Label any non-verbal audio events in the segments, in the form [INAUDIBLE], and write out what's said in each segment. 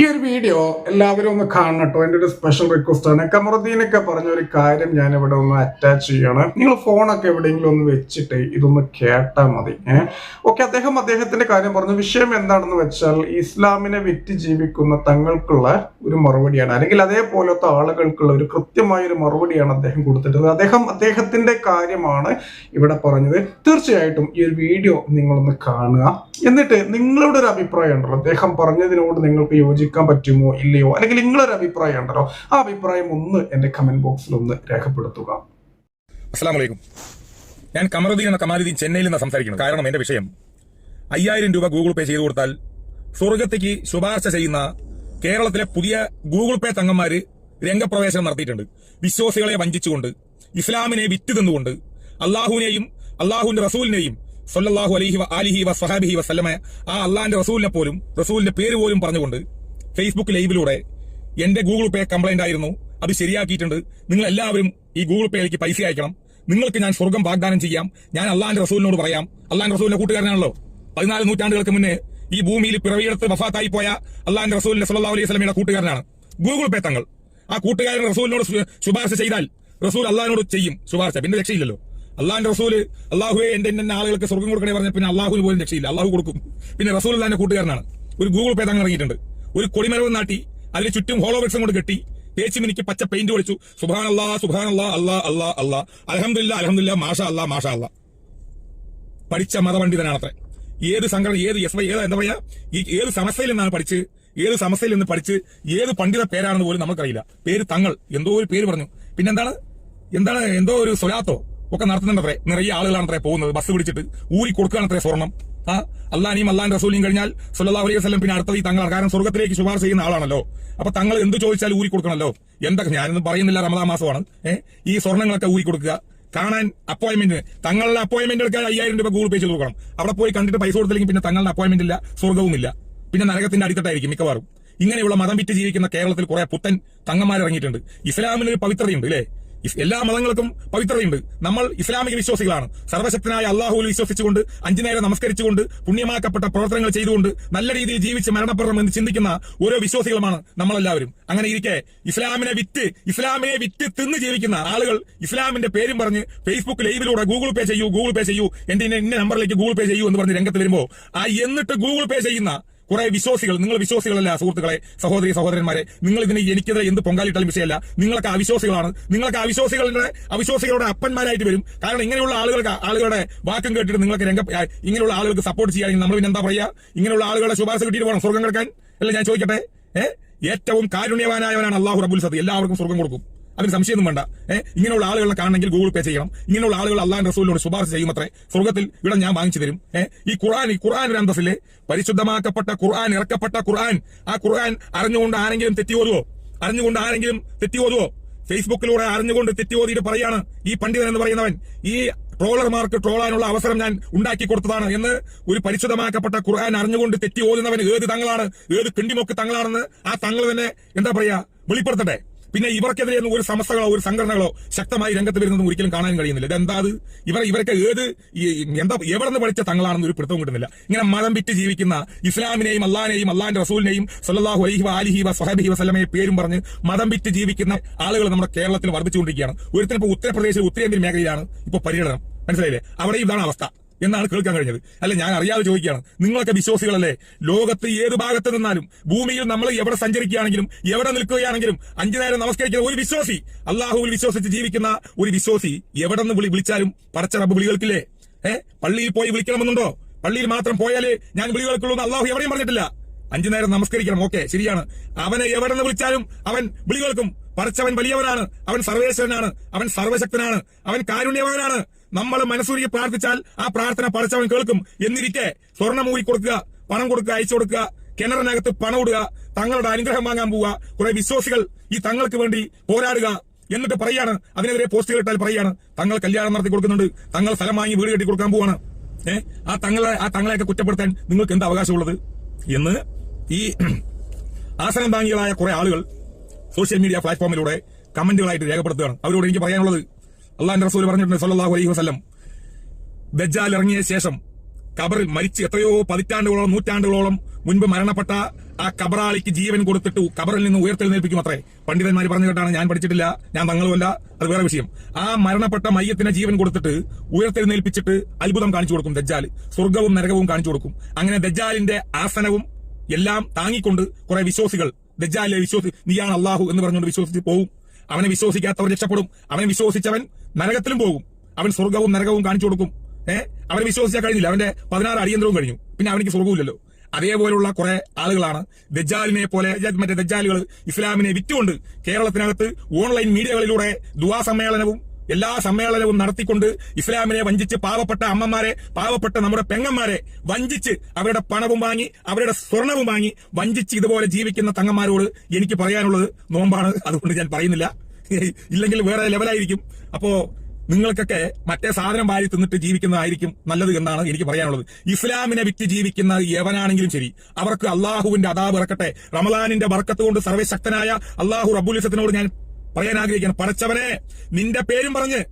ഈ ഒരു വീഡിയോ എല്ലാവരും ഒന്ന് കാണണട്ടോ എന്റെ ഒരു സ്പെഷ്യൽ റിക്വസ്റ്റ് ആണ്. കമറുദ്ദീനൊക്കെ പറഞ്ഞ ഒരു കാര്യം ഞാൻ ഇവിടെ ഒന്ന് അറ്റാച്ച് ചെയ്യാണ്. നിങ്ങൾ ഫോണൊക്കെ എവിടെയെങ്കിലും ഒന്ന് വെച്ചിട്ട് ഇതൊന്ന് കേട്ടാൽ മതി. ഓക്കെ അദ്ദേഹം അദ്ദേഹത്തിന്റെ കാര്യം പറഞ്ഞു. വിഷയം എന്താണെന്ന് വെച്ചാൽ ഇസ്ലാമിനെ വിറ്റ് ജീവിക്കുന്ന തങ്ങൾക്കുള്ള ഒരു മറുപടിയാണ്. അല്ലെങ്കിൽ അതേപോലത്തെ ആളുകൾക്കുള്ള ഒരു കൃത്യമായ ഒരു മറുപടിയാണ് അദ്ദേഹം കൊടുത്തിട്ടുള്ളത്. അദ്ദേഹം അദ്ദേഹത്തിന്റെ കാര്യമാണ് ഇവിടെ പറഞ്ഞത്. തീർച്ചയായിട്ടും ഈ ഒരു വീഡിയോ നിങ്ങളൊന്ന് കാണുക. എന്നിട്ട് നിങ്ങളുടെ ഒരു അഭിപ്രായം ഉണ്ടല്ലോ. അദ്ദേഹം പറഞ്ഞതിനോട് നിങ്ങൾക്ക് യോജിക്കാൻ പറ്റുമോ ഇല്ലയോ? അല്ലെങ്കിൽ നിങ്ങളൊരു അഭിപ്രായം ഉണ്ടല്ലോ. ആ അഭിപ്രായം ഒന്ന് എന്റെ കമന്റ് ബോക്സിൽ ഒന്ന് രേഖപ്പെടുത്തുക. അസ്സാം വലൈക്കും ഞാൻ കമറുദ്ദീൻ എന്ന കമാലുദ്ദീൻ ചെന്നൈയിൽ നിന്ന് സംസാരിക്കുന്നു കാരണം എന്റെ വിഷയം അയ്യായിരം രൂപ ഗൂഗിൾ പേ ചെയ്തു കൊടുത്താൽ സ്വർഗത്തേക്ക് ശുപാർശ ചെയ്യുന്ന കേരളത്തിലെ പുതിയ ഗൂഗിൾ പേ തങ്ങന്മാര് രംഗപ്രവേശനം നടത്തിയിട്ടുണ്ട്. വിശ്വാസികളെ വഞ്ചിച്ചുകൊണ്ട് ഇസ്ലാമിനെ വിറ്റ് തിന്നുകൊണ്ട് അള്ളാഹുവിനെയും അള്ളാഹുവിന്റെ റസൂലിനെയും സൊല്ലാഹു അലൈഹി വ സഹാബിഹി വസല്ലമ ആ അള്ളാഹിന്റെ റസൂലിനെ പോലും റസൂലിന്റെ പേര് പോലും പറഞ്ഞുകൊണ്ട് ഫേസ്ബുക്ക് ലൈവിലൂടെ എന്റെ ഗൂഗിൾ പേ കംപ്ലൈന്റ് ആയിരുന്നു. അത് ശരിയാക്കിയിട്ടുണ്ട്. നിങ്ങൾ എല്ലാവരും ഈ ഗൂഗിൾ പേയിലേക്ക് പൈസ അയക്കണം. നിങ്ങൾക്ക് ഞാൻ സ്വർഗം വാഗ്ദാനം ചെയ്യാം. ഞാൻ അള്ളാഹിന്റെ റസൂലിനോട് പറയാം. അള്ളാഹിന്റെ റസൂലിന്റെ കൂട്ടുകാരനാണല്ലോ. പതിനാല് നൂറ്റാണ്ടുകൾക്ക് മുന്നേ ഈ ഭൂമിയിൽ പിറവിയെടുത്ത് വഫാത്തായി പോയ അള്ളാഹിന്റെ റസൂലിന്റെ സല്ലല്ലാഹു അലൈഹി സ്വലമിയുടെ കൂട്ടുകാരനാണ്. ഗൂഗിൾ പേ തങ്ങൾ. ആ കൂട്ടുകാരൻ റസൂലിനോട് ശുപാർശ ചെയ്താൽ റസൂൽ അള്ളാഹിനോട് ചെയ്യും ശുപാർശ. പിന്നെ രക്ഷയില്ലല്ലോ. അള്ളാഹിന്റെ റസൂൽ അള്ളാഹുവെ എന്റെ എന്നെ ആളുകൾക്ക് സ്വർഗം കൊടുക്കണേ പറഞ്ഞ പിന്നെ അള്ളാഹുവിന് പോലും രക്ഷയില്ല. അള്ളാഹു കൊടുക്കും. പിന്നെ റസൂൽ അള്ളാഹിന്റെ കൂട്ടുകാരനാണ്. ഒരു ഗൂഗിൾ പേ തങ്ങൾ ഇറങ്ങിയിട്ടുണ്ട്. ഒരു കൊടിമരവ് നാട്ടി അതിന് ചുറ്റും ഹോളോവെക്സും കൊണ്ട് കെട്ടി തേച്ച് മിനിക്ക് പച്ച പെയിന്റ് ഒളിച്ചു. അല്ലാ സുഹാൻ അല്ലാ അല്ലാ അല്ലാ. അലഹമില്ല അലഹമില്ല മാഷ അല്ലാ മാഷ അല്ലാ പഠിച്ച മതപണ്ഡിതനാണത്രേ. ഏത് സംഘടന ഏത് എസ് വൈ ഏത് എന്താ പറയാ? ഈ ഏത് സമസ്യയിൽ നിന്നാണ് പഠിച്ച് ഏത് സമസ്യയിൽ നിന്ന് പഠിച്ച് ഏത് പണ്ഡിത പേരാണെന്ന് പോലും നമുക്കറിയില്ല. പേര് തങ്ങൾ എന്തോ ഒരു പേര് പറഞ്ഞു. പിന്നെന്താണ്? എന്താണ് എന്തോ ഒരു സ്വലാത്തോ ഒക്കെ നടത്തുന്നുണ്ടത്രേ. നിറയെ ആളുകളാണത്രേ പോകുന്നത്. ബസ് പിടിച്ചിട്ട് ഊരി കൊടുക്കുകയാണത്രേ സ്വർണം. ആ അള്ളാനെയും അള്ളാൻ റസൂലിയും കഴിഞ്ഞാൽ സുല്ലാ അലൈഹി വസ്ലം പിന്നെ അടുത്തത് ഈ തങ്ങൾ കാരണം സ്വർഗത്തിലേക്ക് ശുപാർശ ചെയ്യുന്ന ആളാണല്ലോ. അപ്പൊ തങ്ങൾ എന്ത് ചോദിച്ചാലും ഊരി കൊടുക്കണല്ലോ എന്തൊക്കെ? ഞാനൊന്നും പറയുന്നില്ല റമദാ മാസമാണ്. ഈ സ്വർണങ്ങളൊക്കെ ഊരി കൊടുക്കുക. കാണാൻ അപ്പോയിന്റ്മെന്റ് തങ്ങളുടെ അപ്പോയിന്റ്മെന്റ് എടുക്കാൻ അയ്യായിരം രൂപ ഗൂഗിൾ പേ ചെയ്ത് കൊടുക്കണം. അവിടെ പോയി കണ്ടിട്ട് പൈസ കൊടുത്തില്ലെങ്കിൽ പിന്നെ തങ്ങളുടെ അപ്പോയിന്റ്മെന്റ് ഇല്ല സ്വർഗവുമില്ല. പിന്നെ നരകത്തിന്റെ അടിത്തട്ടായിരിക്കും മിക്കവാറും. ഇങ്ങനെയുള്ള മതം വിറ്റ് ജീവിക്കുന്ന കേരളത്തിൽ കുറെ പുത്തൻ തങ്ങന്മാർ ഇറങ്ങിയിട്ടുണ്ട് ഇസ്ലാമിന് ഒരു പവിത്രതയുണ്ട് അല്ലേ എല്ലാ മതങ്ങൾക്കും പവിത്രതയുണ്ട്. നമ്മൾ ഇസ്ലാമിക വിശ്വാസികളാണ്. സർവശക്തനായ അള്ളാഹുവിൽ വിശ്വസിച്ചുകൊണ്ട് അഞ്ചു നേരം നമസ്കരിച്ചുകൊണ്ട് പുണ്യമാക്കപ്പെട്ട പ്രവർത്തനങ്ങൾ ചെയ്തുകൊണ്ട് നല്ല രീതിയിൽ ജീവിച്ച് മരണപ്പെടണം എന്ന് ചിന്തിക്കുന്ന ഓരോ വിശ്വാസികളുമാണ് നമ്മളെല്ലാവരും. അങ്ങനെ ഇരിക്കെ ഇസ്ലാമിനെ വിറ്റ് ഇസ്ലാമിനെ വിറ്റ് തിന്ന് ജീവിക്കുന്ന ആളുകൾ ഇസ്ലാമിന്റെ പേരും പറഞ്ഞ് ഫേസ്ബുക്ക് ലൈവിലൂടെ ഗൂഗിൾ പേ ചെയ്യൂ ഗൂഗിൾ പേ ചെയ്യൂ എന്റെ ഇന്ന നമ്പറിലേക്ക് ഗൂഗിൾ പേ ചെയ്യൂ എന്ന് പറഞ്ഞ് രംഗത്ത് വരുമ്പോ ആ എന്നിട്ട് ഗൂഗിൾ പേ ചെയ്യുന്ന കുറെ വിശ്വാസികൾ നിങ്ങൾ വിശ്വാസികളല്ല സുഹൃത്തുക്കളെ സഹോദരി സഹോദരന്മാരെ. നിങ്ങൾ ഇതിന് എനിക്കെതിരെ എന്ത് പൊങ്കാലിട്ടാലും വിഷയമല്ല. നിങ്ങളൊക്കെ അവിശ്വാസികളാണ്. നിങ്ങളൊക്കെ അവിശ്വാസികളുടെ അവിശ്വാസികളുടെ അപ്പന്മാരായിട്ട് വരും. കാരണം ഇങ്ങനെയുള്ള ആളുകൾക്ക് ആളുകളുടെ വാക്കും കേട്ടിട്ട് നിങ്ങൾക്ക് രംഗ ഇങ്ങനെയുള്ള ആളുകൾക്ക് സപ്പോർട്ട് ചെയ്യുകയാണെങ്കിൽ നമ്മൾ പിന്നെ എന്താ പറയാ? ഇങ്ങനെയുള്ള ആളുകളുടെ ശുപാർശ കിട്ടിയിട്ട് വേണം സ്വർഗം കിടക്കാൻ അല്ല ഞാൻ ചോദിക്കട്ടെ? ഏറ്റവും കാരുണ്യവാനായവനാണ് അള്ളാഹു റബുൽ സതി എല്ലാവർക്കും സ്വർഗം കൊടുക്കും. അതിന് സംശയമൊന്നും വേണ്ട. ഏഹ് ഇങ്ങനെയുള്ള ആളുകളെ കാണണമെങ്കിൽ ഗൂഗിൾ പേ ചെയ്യണം. ഇങ്ങനെയുള്ള ആളുകൾ അള്ളാഹ് റസൂലിനോട് ശുപാർശ ചെയ്യുമത്രേ സ്വർഗത്തിൽ ഇവിടെ ഞാൻ വാങ്ങിച്ചു തരും. ഏഹ് ഈ ഖുർആൻ ഈ ഖുർആൻ ഒരു അന്തസ്സിലെ പരിശുദ്ധമാക്കപ്പെട്ട ഖുർആൻ ഇറക്കപ്പെട്ട ഖുർആൻ ആ ഖുർആൻ അറിഞ്ഞുകൊണ്ട് ആരെങ്കിലും തെറ്റി ഓതുവോ അറിഞ്ഞുകൊണ്ട് ആരെങ്കിലും തെറ്റി ഓതുവോ ഫേസ്ബുക്കിലൂടെ അറിഞ്ഞുകൊണ്ട് തെറ്റി ഓതിയിട്ട് പറയാണ് ഈ പണ്ഡിതൻ എന്ന് പറയുന്നവൻ. ഈ ട്രോളർമാർക്ക് ട്രോളാനുള്ള അവസരം ഞാൻ ഉണ്ടാക്കി കൊടുത്തതാണ് എന്ന് ഒരു പരിശുദ്ധമാക്കപ്പെട്ട ഖുർആൻ അറിഞ്ഞുകൊണ്ട് തെറ്റി ഓതുന്നവൻ ഏത് തങ്ങളാണ്? ഏത് കിണ്ടിമൊക്കെ തങ്ങളാണെന്ന് ആ തങ്ങൾ തന്നെ എന്താ പറയാ? വെളിപ്പെടുത്തട്ടെ. പിന്നെ ഇവർക്കെതിരെ ഒരു സമസ്തകളോ ഒരു സംഘടനകളോ ശക്തമായി രംഗത്ത് വരുന്നതും ഒരിക്കലും കാണാൻ കഴിയുന്നില്ല. ഇതെന്താ അത് ഇവർ ഇവരൊക്കെ ഏത് എന്താ എവിടെ നിന്ന് പഠിച്ച തങ്ങളാണെന്ന് ഒരു പിടുത്തവും കിട്ടുന്നില്ല. ഇങ്ങനെ മതം വിറ്റ് ജീവിക്കുന്ന ഇസ്ലാമിനെയും അള്ളാഹിനെയും അള്ളാഹിന്റെ റസൂലിനെയും സല്ലാഹു അലൈഹി അലിഹി സഹബി വസ്ലമയെ പേരും പറഞ്ഞ് മതം വിറ്റ് ജീവിക്കുന്ന ആളുകൾ നമ്മുടെ കേരളത്തിൽ വർദ്ധിച്ചുകൊണ്ടിരിക്കുകയാണ്. ഒരുത്തിനിപ്പോ ഉത്തർപ്രദേശിൽ ഉത്തരേന്ത്യൻ മേഖലയിലാണ് ഇപ്പോൾ പര്യടനം. മനസ്സിലായില്ലേ? അവിടെയും ഇതാണ് അവസ്ഥ. എന്നാണ് കേൾക്കാൻ കഴിഞ്ഞത്. അല്ല ഞാൻ അറിയാതെ ചോദിക്കുകയാണ്. നിങ്ങളൊക്കെ വിശ്വാസികളല്ലേ? ലോകത്ത് ഏത് ഭാഗത്ത് നിന്നാലും ഭൂമിയിൽ നമ്മൾ എവിടെ സഞ്ചരിക്കുകയാണെങ്കിലും എവിടെ നിൽക്കുകയാണെങ്കിലും അഞ്ചു നേരം നമസ്കരിക്കുന്ന ഒരു വിശ്വാസി അള്ളാഹുവിൽ വിശ്വസിച്ച് ജീവിക്കുന്ന ഒരു വിശ്വാസി എവിടെ നിന്ന് വിളി വിളിച്ചാലും പടച്ച റബ്ബ് വിളി കേൾക്കില്ലേ? ഏഹ് പള്ളിയിൽ പോയി വിളിക്കണമെന്നുണ്ടോ? പള്ളിയിൽ മാത്രം പോയാലേ ഞാൻ വിളി കേൾക്കുള്ളൂ എന്ന് അള്ളാഹു എവിടെയും പറഞ്ഞിട്ടില്ല. അഞ്ചു നേരം നമസ്കരിക്കണം ഓക്കെ ശരിയാണ്. അവനെ എവിടെ നിന്ന് വിളിച്ചാലും അവൻ വിളി കേൾക്കും. പറച്ചവൻ വലിയവനാണ് അവൻ സർവേശ്വരനാണ് അവൻ സർവശക്തനാണ് അവൻ കാരുണ്യവാനാണ്. നമ്മൾ മനസ്സൂരിക്ക് പ്രാർത്ഥിച്ചാൽ ആ പ്രാർത്ഥന പറിച്ചവൻ കേൾക്കും. എന്നിരിക്കെ സ്വർണം ഊരി കൊടുക്കുക പണം കൊടുക്കുക അയച്ചു കൊടുക്കുക കിണറിനകത്ത് പണം ഇടുക തങ്ങളുടെ അനുഗ്രഹം വാങ്ങാൻ പോവുക. കുറെ വിശ്വാസികൾ ഈ തങ്ങൾക്ക് വേണ്ടി പോരാടുക എന്നിട്ട് പറയാണ് അതിനെതിരെ പോസ്റ്റുകൾ ഇട്ടാൽ പറയാണ് തങ്ങൾ കല്യാണം നടത്തി കൊടുക്കുന്നുണ്ട് തങ്ങൾ സ്ഥലം വാങ്ങി വീട് കെട്ടി കൊടുക്കാൻ പോവാണ്. ഏഹ് ആ തങ്ങളെ ആ തങ്ങളെയൊക്കെ കുറ്റപ്പെടുത്താൻ നിങ്ങൾക്ക് എന്താ അവകാശമുള്ളത്? എന്ന് ഈ [CLEARS THROAT] ആസനം താങ്ങികളായ കുറെ ആളുകൾ സോഷ്യൽ മീഡിയ പ്ലാറ്റ്ഫോമിലൂടെ കമന്റുകളായിട്ട് രേഖപ്പെടുത്തുകയാണ്. അവരോട് എനിക്ക് പറയാനുള്ളത് അള്ളാന്റെ റസൂൽ പറഞ്ഞിട്ടുണ്ട് സല്ലാഹു അലൈഹി വസ്ലം ദജ്ജാൽ ഇറങ്ങിയ ശേഷം കബറിൽ മരിച്ച് എത്രയോ പതിറ്റാണ്ടുകളോളം നൂറ്റാണ്ടുകളോളം മുൻപ് മരണപ്പെട്ട ആ കബറാളിക്ക് ജീവൻ കൊടുത്തിട്ട് കബറിൽ നിന്ന് ഉയർത്തെഴുന്നേൽപ്പിക്കും അത്രേ. പണ്ഡിതന്മാർ പറഞ്ഞു കേട്ടാണ് ഞാൻ പഠിച്ചിട്ടില്ല ഞാൻ തങ്ങളുമല്ല അത് വേറെ വിഷയം. ആ മരണപ്പെട്ട മയ്യത്തിന് ജീവൻ കൊടുത്തിട്ട് ഉയർത്തെഴുന്നേൽപ്പിച്ചിട്ട് അത്ഭുതം കാണിച്ചു കൊടുക്കും ദജ്ജാൽ സ്വർഗവും നരകവും കാണിച്ചു കൊടുക്കും. അങ്ങനെ ദജ്ജാലിന്റെ ആസനവും എല്ലാം താങ്ങിക്കൊണ്ട് കുറെ വിശ്വാസികൾ ദജ്ജാലിലെ വിശ്വസി നീയാണ് അള്ളാഹു എന്ന് പറഞ്ഞുകൊണ്ട് വിശ്വസിച്ച് പോവും. അവനെ വിശ്വസിക്കാത്തവർ രക്ഷപ്പെടും. അവനെ വിശ്വസിച്ചവൻ നരകത്തിലും പോകും. അവൻ സ്വർഗവും നരകവും കാണിച്ചു കൊടുക്കും. ഏഹ് അവനെ വിശ്വസിച്ചാൽ കഴിഞ്ഞില്ല. അവന്റെ പതിനാറ് അടിയന്തരവും കഴിഞ്ഞു. പിന്നെ അവനിക്ക് സ്വർഗവുമില്ലല്ലോ അതേപോലുള്ള കുറെ ആളുകളാണ് ദജാലിനെ പോലെ മറ്റേ ദജാലുകൾ ഇസ്ലാമിനെ വിറ്റുകൊണ്ട് കേരളത്തിനകത്ത് ഓൺലൈൻ മീഡിയകളിലൂടെ ദുവാ സമ്മേളനവും എല്ലാ സമ്മേളനവും നടത്തിക്കൊണ്ട് ഇസ്ലാമിനെ വഞ്ചിച്ച് പാവപ്പെട്ട അമ്മമാരെ പാവപ്പെട്ട നമ്മുടെ പെങ്ങന്മാരെ വഞ്ചിച്ച് അവരുടെ പണവും വാങ്ങി അവരുടെ സ്വർണവും വാങ്ങി വഞ്ചിച്ച് ഇതുപോലെ ജീവിക്കുന്ന തങ്ങന്മാരോട് എനിക്ക് പറയാനുള്ളത് നോമ്പാണ്. അതുകൊണ്ട് ഞാൻ പറയുന്നില്ല. [LAUGHS] ഇല്ലെങ്കിൽ വേറെ ലെവലായിരിക്കും അപ്പോ നിങ്ങൾക്കൊക്കെ മറ്റേ സാധനം വാരി തിന്നിട്ട് ജീവിക്കുന്നതായിരിക്കും നല്ലത് എന്നാണ് എനിക്ക് പറയാനുള്ളത്. ഇസ്ലാമിനെ വിറ്റ് ജീവിക്കുന്ന യവനാണെങ്കിലും ശരി. അവർക്ക് അള്ളാഹുവിന്റെ അതാബ് ഇറക്കട്ടെ. റമലാനിന്റെ ബർക്കത്ത് കൊണ്ട് സർവശക്തനായ അള്ളാഹു റബുലിസത്തിനോട് ഞാൻ പറയാൻ ആഗ്രഹിക്കുകയാണ്. പടച്ചവനെ നിന്റെ പേരും പറഞ്ഞ്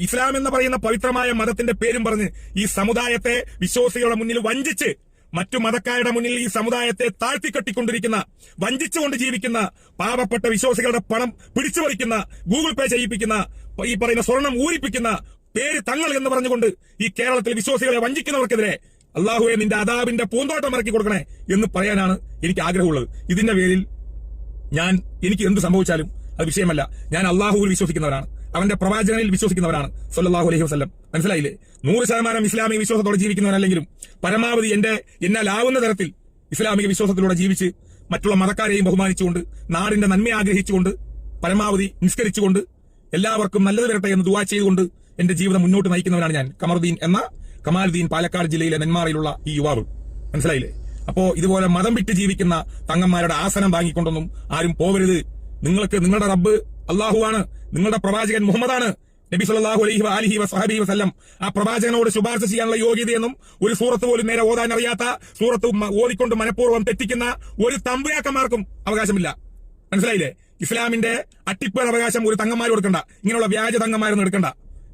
ഇസ്ലാം എന്ന് പറയുന്ന പവിത്രമായ മതത്തിന്റെ പേരും പറഞ്ഞ് ഈ സമുദായത്തെ വിശ്വാസികളുടെ മുന്നിൽ വഞ്ചിച്ച് മറ്റു മതക്കാരുടെ മുന്നിൽ ഈ സമുദായത്തെ താഴ്ത്തിക്കെട്ടിക്കൊണ്ടിരിക്കുന്ന വഞ്ചിച്ചുകൊണ്ട് ജീവിക്കുന്ന പാവപ്പെട്ട വിശ്വാസികളുടെ പണം പിടിച്ചു പറിക്കുന്ന ഗൂഗിൾ പേ ചെയ്യിപ്പിക്കുന്ന ഈ പറയുന്ന സ്വർണം ഊരിപ്പിക്കുന്ന പേര് തങ്ങൾ എന്ന് പറഞ്ഞുകൊണ്ട് ഈ കേരളത്തിൽ വിശ്വാസികളെ വഞ്ചിക്കുന്നവർക്കെതിരെ അള്ളാഹുവെ നിന്റെ അതാബിന്റെ പൂന്തോട്ടം ഇറക്കി കൊടുക്കണേ എന്ന് പറയാനാണ് എനിക്ക് ആഗ്രഹമുള്ളത്. ഇതിന്റെ പേരിൽ ഞാൻ എനിക്ക് എന്ത് സംഭവിച്ചാലും അത് വിഷയമല്ല. ഞാൻ അള്ളാഹുവിൽ വിശ്വസിക്കുന്നവരാണ് അവന്റെ പ്രവാചകനിൽ വിശ്വസിക്കുന്നവരാണ്. സല്ലല്ലാഹു അലൈഹി വസ്ലം മനസ്സിലായില്ലേ? നൂറ് ശതമാനം ഇസ്ലാമിക വിശ്വാസത്തോടെ ജീവിക്കുന്നവരല്ലെങ്കിലും പരമാവധി എന്റെ എന്നാലാവുന്ന തരത്തിൽ ഇസ്ലാമിക വിശ്വാസത്തിലൂടെ ജീവിച്ച് മറ്റുള്ള മതക്കാരെയും ബഹുമാനിച്ചുകൊണ്ട് നാടിന്റെ നന്മ ആഗ്രഹിച്ചുകൊണ്ട് പരമാവധി നിസ്കരിച്ചുകൊണ്ട് എല്ലാവർക്കും നല്ലത് വരട്ടെ എന്ന് ദുവാ ചെയ്തുകൊണ്ട് എന്റെ ജീവിതം മുന്നോട്ട് നയിക്കുന്നവനാണ് ഞാൻ. കമറുദ്ദീൻ എന്ന കമാലുദ്ദീൻ പാലക്കാട് ജില്ലയിലെ നെന്മാറയിലുള്ള ഈ യുവാവ്. മനസ്സിലായില്ലേ? അപ്പോ ഇതുപോലെ മതം വിട്ട് ജീവിക്കുന്ന തങ്ങന്മാരുടെ ആസനം വാങ്ങിക്കൊണ്ടൊന്നും ആരും പോവരുത്. നിങ്ങൾക്ക് നിങ്ങളുടെ റബ്ബ് അള്ളാഹുവാണ് നിങ്ങളുടെ പ്രവാചകൻ മുഹമ്മദാണ്. നബി സല്ലല്ലാഹു അലഹി അലിഹി വസഹബി വസ്ലം ആ പ്രവാചകനോട് ശുപാർശ ചെയ്യാനുള്ള യോഗ്യതയെന്നും ഒരു സൂറത്ത് പോലും നേരെ ഓതാൻ അറിയാത്ത സൂറത്ത് ഓതിക്കൊണ്ട് മനഃപൂർവം തെറ്റിക്കുന്ന ഒരു തമ്പുരാക്കന്മാർക്കും അവകാശമില്ല. മനസ്സിലായില്ലേ? ഇസ്ലാമിന്റെ അട്ടിപ്പേർ അവകാശം ഒരു തങ്ങന്മാർ കൊടുക്കണ്ട. ഇങ്ങനെയുള്ള വ്യാജ തങ്ങന്മാരൊന്നും എടുക്കണ്ട.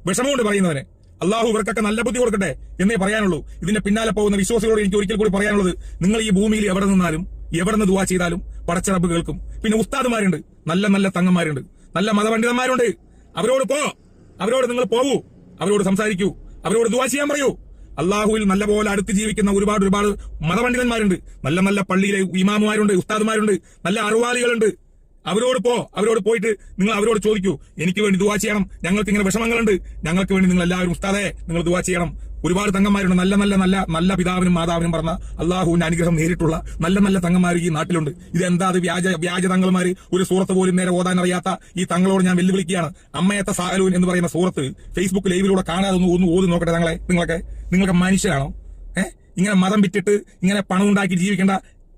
വിഷമമുണ്ട് പറയുന്നവന്. അള്ളാഹു ഇവർക്കൊക്കെ നല്ല ബുദ്ധി കൊടുക്കട്ടെ എന്നേ പറയാനുള്ളൂ. ഇതിന്റെ പിന്നാലെ പോകുന്ന വിശ്വാസികളോട് എനിക്ക് ഒരിക്കൽ കൂടി പറയാനുള്ളത് നിങ്ങൾ ഈ ഭൂമിയിൽ എവിടെ നിന്നാലും എവിടെ നിന്ന് ദുവാ ചെയ്താലും പടച്ചറബ് കേൾക്കും. പിന്നെ ഉസ്താദുമാരുണ്ട് നല്ല നല്ല തങ്ങന്മാരുണ്ട്. നല്ല മതപണ്ഡിതന്മാരുണ്ട്. അവരോട് പോ. അവരോട് നിങ്ങൾ പോവൂ അവരോട് സംസാരിക്കൂ. അവരോട് ദുവാ ചെയ്യാൻ പറയൂ. അള്ളാഹുവിൽ നല്ലപോലെ അടുത്ത് ജീവിക്കുന്ന ഒരുപാട് ഒരുപാട് മതപണ്ഡിതന്മാരുണ്ട്. നല്ല നല്ല പള്ളിയിലെ ഇമാമുമാരുണ്ട് ഉസ്താദുമാരുണ്ട്. നല്ല അറിവാളികളുണ്ട് അവരോട് പോ അവരോട് പോയിട്ട് നിങ്ങൾ അവരോട് ചോദിക്കൂ. എനിക്ക് വേണ്ടി ദുവാ ചെയ്യണം. ഞങ്ങൾക്ക് ഇങ്ങനെ വിഷമങ്ങളുണ്ട്. ഞങ്ങൾക്ക് വേണ്ടി നിങ്ങൾ എല്ലാവരും ഉസ്താദെ നിങ്ങൾ ദുവാ ചെയ്യണം. ഒരുപാട് തങ്ങന്മാരുണ്ട്. നല്ല നല്ല നല്ല നല്ല പിതാവിനും മാതാവിനും പറഞ്ഞ അള്ളാഹുവിന്റെ അനുഗ്രഹം നേരിട്ടുള്ള നല്ല നല്ല തങ്ങന്മാർ ഈ നാട്ടിലുണ്ട്. ഇത് എന്താ അത് വ്യാജ വ്യാജ തങ്ങൾമാർ ഒരു സൂറത്ത് പോലും നേരെ ഓതാൻ അറിയാത്ത ഈ തങ്ങളോട് ഞാൻ വെല്ലുവിളിക്കുകയാണ്. അമ്മയത്തെ സാഹലൂൻ എന്ന് പറയുന്ന സൂറത്ത് ഫേസ്ബുക്ക് ലൈവിലൂടെ കാണാതെ ഒന്ന് ഒന്ന് ഓതി നോക്കട്ടെ തങ്ങളെ നിങ്ങളൊക്കെ. നിങ്ങൾക്ക് മനുഷ്യരാണോ? ഏഹ് ഇങ്ങനെ മതം വിറ്റിട്ട് ഇങ്ങനെ പണം ഉണ്ടാക്കി ജീവിക്കേണ്ട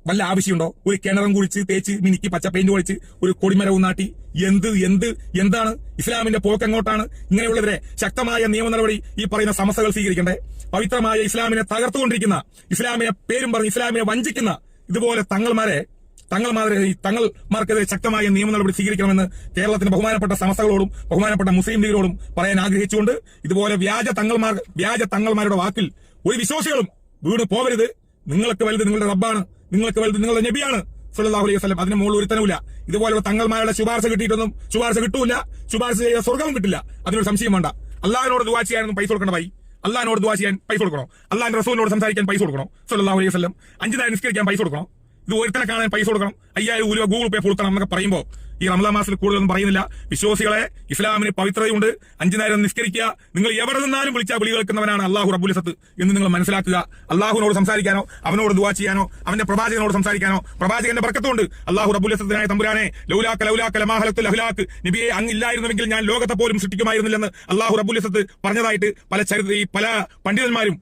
വല്ല ആവശ്യമുണ്ടോ? ഒരു കിണറും കുഴിച്ച് തേച്ച് മിനിക്ക് പച്ച പെയിന്റ് ഒഴിച്ച് ഒരു കൊടിമരവും നാട്ടി. എന്ത് എന്ത് എന്താണ്? ഇസ്ലാമിന്റെ പോക്ക് എങ്ങോട്ടാണ്? ഇങ്ങനെയുള്ളവരെ ശക്തമായ നിയമ നടപടി ഈ പറയുന്ന സമസ്തകൾ സ്വീകരിക്കണ്ടേ? പവിത്രമായ ഇസ്ലാമിനെ തകർത്തുകൊണ്ടിരിക്കുന്ന ഇസ്ലാമിനെ പേരും പറഞ്ഞ് ഇസ്ലാമിനെ വഞ്ചിക്കുന്ന ഇതുപോലെ തങ്ങൾമാരെ തങ്ങൾമാരെ തങ്ങൾമാർക്കെതിരെ ശക്തമായ നിയമ നടപടി സ്വീകരിക്കണമെന്ന് കേരളത്തിന്റെ ബഹുമാനപ്പെട്ട സമസ്തകളോടും ബഹുമാനപ്പെട്ട മുസ്ലിം ലീഗിനോടും പറയാൻ ആഗ്രഹിച്ചുകൊണ്ട് ഇതുപോലെ വ്യാജ തങ്ങൾമാർ വ്യാജ തങ്ങൾമാരുടെ വാക്കിൽ ഒരു വിശ്വാസികളും വീട് പോവരുത്. നിങ്ങൾക്ക് വലുത് നിങ്ങളുടെ റബ്ബാണ്. നിങ്ങൾക്ക് വലുത് നിങ്ങളുടെ നബിയാണ്. സുല്ലാഹു അലൈഹി വസ്ലം അതിന് മുകളിൽ ഒരുത്തനുമില്ല. ഇതുപോലുള്ള തങ്ങൾമാരുടെ ശുപാർശ കിട്ടിയിട്ടൊന്നും ശുപാർശ കിട്ടൂല. ശുപാർശ ചെയ്ത സ്വർഗവും കിട്ടില്ല. അതിനൊരു സംശയം വേണ്ട. അള്ളാഹിനോട് ദുവാ ചെയ്യാനൊന്നും പൈസ കൊടുക്കണ ഭായി. അള്ളാഹിനോട് ദുവാ ചെയ്യാൻ പൈസ കൊടുക്കണോ? അള്ളാഹിന്റെ റസൂലിനോട് സംസാരിക്കാൻ പൈസ കൊടുക്കണോ? സുല്ലാഹു അലൈഹി വസ്ലം അഞ്ചു നേരം നിസ്കരിക്കാൻ പൈസ കൊടുക്കണോ? ഇത് ഒരുത്തനെ കാണാൻ പൈസ കൊടുക്കണം. അയ്യായിരം രൂപ ഗൂഗിൾ പേ കൊടുക്കണം എന്നൊക്കെ പറയുമ്പോൾ ഈ റമദാൻ മാസത്തിൽ കൂടുതലൊന്നും പറയുന്നില്ല. വിശ്വാസികളെ ഇസ്ലാമിന് പവിത്രതയുണ്ട്. അഞ്ചു നേരം നിസ്കരിക്കുക. നിങ്ങൾ എവിടെ നിന്നാലും വിളിച്ചാൽ വിളി കേൾക്കുന്നവനാണ് അള്ളാഹു റബുലിസത്ത് എന്ന് നിങ്ങൾ മനസ്സിലാക്കുക. അള്ളാഹുവിനോട് സംസാരിക്കാനോ അവനോട് ദുവാ ചെയ്യാനോ അവന്റെ പ്രവാചകനോട് സംസാരിക്കാനോ പ്രവാചകന്റെ പ്രക്കത്തുകൊണ്ട് അള്ളാഹു റബുലിസത്തിനായ തമ്പുരാനെ ലൗലാക്ക ലൗലാക്ക ലമാഹലത്തുൽ അഹ്ലാക്ക് നബിയെ അങ്ങില്ലായിരുന്നുവെങ്കിൽ ഞാൻ ലോകത്തെ പോലും സൃഷ്ടിക്കുമായിരുന്നില്ലെന്ന് അള്ളാഹു റബുലിസത്ത് പറഞ്ഞതായിട്ട് പല ചരിത്ര പല പണ്ഡിതന്മാരും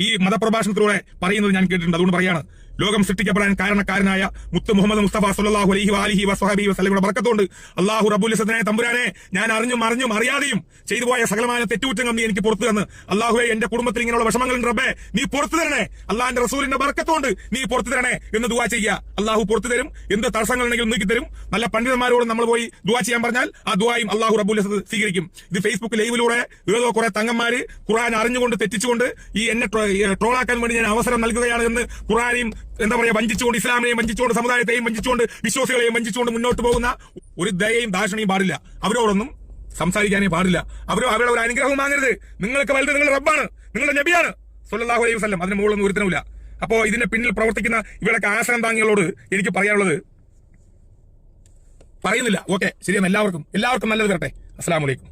ഈ മതപ്രഭാഷണത്തിലൂടെ പറയുന്നത് ഞാൻ കേട്ടിട്ടുണ്ട്. അതുകൊണ്ട് പറയാണ് ലോകം സൃഷ്ടിക്കപ്പെടാൻ കാരണക്കാരനായ മുത്ത് മുഹമ്മദ് മുസ്തഫ സുല്ലാഹു അലഹി അലഹി വസ്വഹബി വസ്ലിയുടെ ബർക്കത്തുകൊണ്ട് അള്ളാഹു റബ്ബുൽ ഇസ്സത്തിനായ തമ്പുരാനെ ഞാൻ അറിഞ്ഞും അറിഞ്ഞും അറിയാതെയും ചെയ്തു പോയ സകലമായ തെറ്റുകുറ്റങ്ങൾ നീ എനിക്ക് പുറത്തു തന്ന്. അള്ളാഹുവെ എന്റെ കുടുംബത്തിൽ ഇങ്ങനെയുള്ള വിഷമങ്ങളുണ്ട് റബ്ബേ നീ പുറത്തു തരണേ. അള്ളാഹിന്റെ റസൂലിന്റെ ബർക്കത്തുകൊണ്ട് നീ പുറത്തു തരണേ എന്ന് ദുവാ ചെയ്യുക. അള്ളാഹു പുറത്തു തരും എന്ത് തടസ്സങ്ങളുണ്ടെങ്കിലും നീക്കി തരും. നല്ല പണ്ഡിതന്മാരോട് നമ്മൾ പോയി ദുവാ ചെയ്യാൻ പറഞ്ഞാൽ ആ ദുവായും അള്ളാഹു റബ്ബുൽ ഇസ്സത്ത് സ്വീകരിക്കും. ഇത് ഫേസ്ബുക്ക് ലൈവിലൂടെ ഏതോ കുറെ തങ്ങന്മാര് ഖുറാൻ അറിഞ്ഞുകൊണ്ട് തെറ്റിച്ചുകൊണ്ട് ഈ എന്നെ ട്രോളാക്കാൻ വേണ്ടി ഞാൻ അവസരം നൽകുകയാണ് എന്ന് ഖുർആനെയും എന്താ പറയാ വഞ്ചിച്ചുകൊണ്ട് ഇസ്ലാമിനെയും വഞ്ചിച്ചുകൊണ്ട് സമുദായത്തെയും വഞ്ചിച്ചുകൊണ്ട് വിശ്വാസികളെയും വഞ്ചിച്ചുകൊണ്ട് മുന്നോട്ട് പോകുന്ന ഒരു ദയയും ദാഷണയും പാടില്ല. അവരോടൊന്നും സംസാരിക്കാനേ പാടില്ല. അവരോ അവരുടെ ഒരു അനുഗ്രഹവും വാങ്ങരുത്. നിങ്ങൾക്ക് വലുത് നിങ്ങളുടെ റബ്ബാണ്. നിങ്ങളുടെ നബിയാണ്. സല്ലല്ലാഹു അലൈഹി വസ്ലം അതിന് മുകളിലൊന്നും ഒരുത്തനുമില്ല അപ്പോ ഇതിന്റെ പിന്നിൽ പ്രവർത്തിക്കുന്ന ഇവരൊക്കെ ആശ്രയം താങ്ങികളോട് എനിക്ക് പറയാനുള്ളത് പറയുന്നില്ല. ഓക്കെ ശരിയെന്ന്. എല്ലാവർക്കും എല്ലാവർക്കും നല്ലത് വരട്ടെ. അസ്സാം അലൈക്കും.